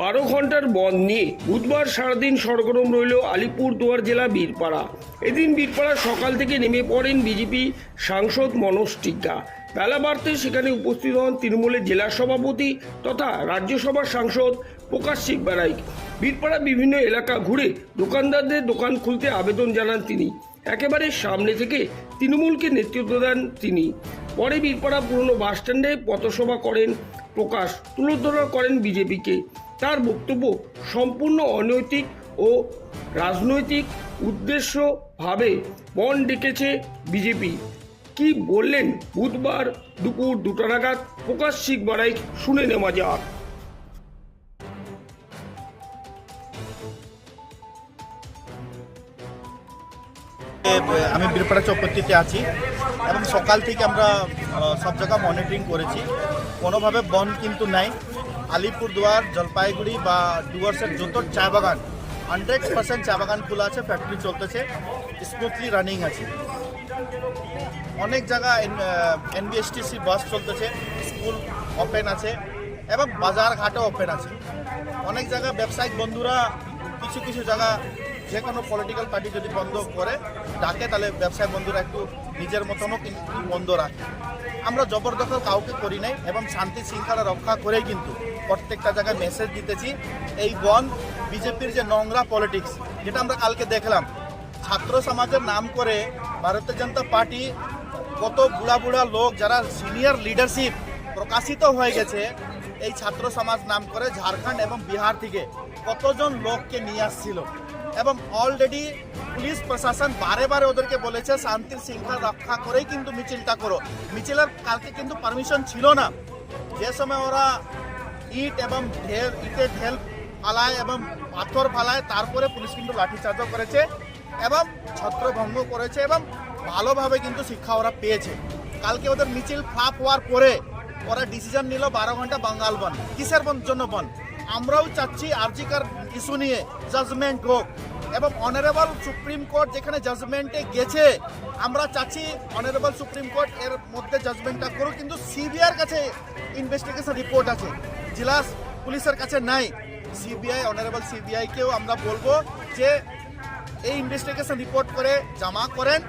বারো ঘণ্টার বন্ধ নিয়ে বুধবার সারাদিন সরগরম রইল আলিপুরদুয়ার জেলা বীরপাড়া। এদিন বীরপাড়া সকাল থেকে নেমে পড়েন বিজেপি সাংসদ মনোজ টিগ্গা বেলা বাড়তে সেখানে উপস্থিত হন তৃণমূলের জেলা সভাপতি তথা রাজ্যসভার সাংসদ প্রকাশ সিংবারাইক বীরপাড়া বিভিন্ন এলাকা ঘুরে দোকানদারদের দোকান খুলতে আবেদন জানান তিনি। একেবারে সামনে থেকে তৃণমূলকে নেতৃত্ব দেন তিনি। পরে বীরপাড়া পুরনো বাসস্ট্যান্ডে পথসভা করেন প্রকাশ। তুলোধরা করেন বিজেপিকে। তার বক্তব্য সম্পূর্ণ অনৈতিক ও রাজনৈতিক উদ্দেশ্যভাবে বন ডেকেছে বিজেপি। কি বললেন বুধবার দুপুর দুটো নাগাদ প্রকাশ সিং বাড়াই শুনে নেওয়া যাক। আমি বীরপাড়া চৌপত্তিতে আছি এবং সকাল থেকে আমরা সব জায়গা মনিটরিং করেছি। কোনোভাবে বন কিন্তু নাই। আলিপুরদুয়ার, জলপাইগুড়ি বা ডুয়ার্সের যত চা বাগান। হান্ড্রেড পার্সেন্ট চা বাগান খোলা আছে ফ্যাক্টরি চলতেছে স্মুথলি রানিং আছে। অনেক জায়গা এনবিএসটিসি বাস চলতেছে স্কুল ওপেন আছে, এবং বাজার ঘাটও ওপেন আছে। অনেক জায়গা ব্যবসায়িক বন্ধুরা কিছু কিছু জায়গা যে কোনো পলিটিক্যাল পার্টি যদি বন্ধ করে, ডাকে, তাহলে ব্যবসায়িক বন্ধুরা একটু নিজের মতনও কিন্তু বন্ধ রাখে। আমরা জবরদখল কাউকে করি নাই এবং শান্তি শৃঙ্খলা রক্ষা করেই কিন্তু প্রত্যেকটা জায়গায় মেসেজ দিতেছি। এই বন বিজেপির যে নোংরা পলিটিক্স যেটা আমরা কালকে দেখলাম, ছাত্র সমাজের নাম করে ভারতীয় জনতা পার্টি কত বুড়া বুড়া লোক যারা সিনিয়র লিডারশিপ প্রকাশিত হয়ে গেছে, এই ছাত্র সমাজ নাম করে ঝাড়খণ্ড এবং বিহার থেকে কতজন লোককে নিয়ে আসছিল? এবং অলরেডি পুলিশ প্রশাসন বারে বারে ওদেরকে বলেছে, শান্তির শৃঙ্খলা রক্ষা করেই কিন্তু মিছিলটা করো। মিছিলের কালকে কিন্তু পারমিশন ছিল না। যে সময় ওরা ইট এবং ঢেল ইটে ঢেল ফালায় এবং পাথর ফালায়, তারপরে পুলিশ কিন্তু লাঠিচার্জও করেছে এবং ছত্রভঙ্গ করেছে এবং ভালোভাবে কিন্তু শিক্ষা ওরা পেয়েছে। কালকে ওদের মিছিল ফ্লাপ হওয়ার পরে ওরা ডিসিশন নিল, বারো ঘণ্টা বাঙ্গাল বন। কিসের জন্য বন? আমরাও চাচ্ছি আরজিকার ইস্যু নিয়ে জাজমেন্ট হোক। এবং অনারেবল সুপ্রিম কোর্ট যেখানে জাজমেন্টে গেছে, আমরা চাচ্ছি অনারেবল সুপ্রিম কোর্ট এর মধ্যে জাজমেন্টটা করুক। কিন্তু সিবিআইয়ের কাছে ইনভেস্টিগেশন রিপোর্ট আছে। জেলা পুলিশের কাছে নাই। সিবিআই অনারেবল সিবিআইকেও আমরা বলব যে এই ইনভেস্টিগেশন রিপোর্ট করে জমা করেন।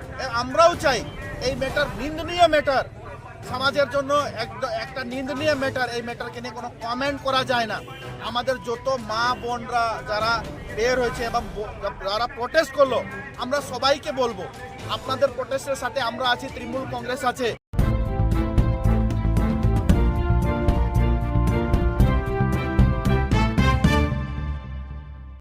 আমরাও চাই এই ম্যাটার নিন্দনীয় ম্যাটার সমাজের জন্য একটা নিন্দনীয় ম্যাটার এই ম্যাটারকে নিয়ে কোনো কমেন্ট করা যায় না। আমাদের যত মা বোনরা যারা বের হয়েছে এবং যারা প্রোটেস্ট করল, আমরা সবাইকে বলব, আপনাদের প্রোটেস্টের সাথে আমরা আছি, তৃণমূল কংগ্রেস আছে।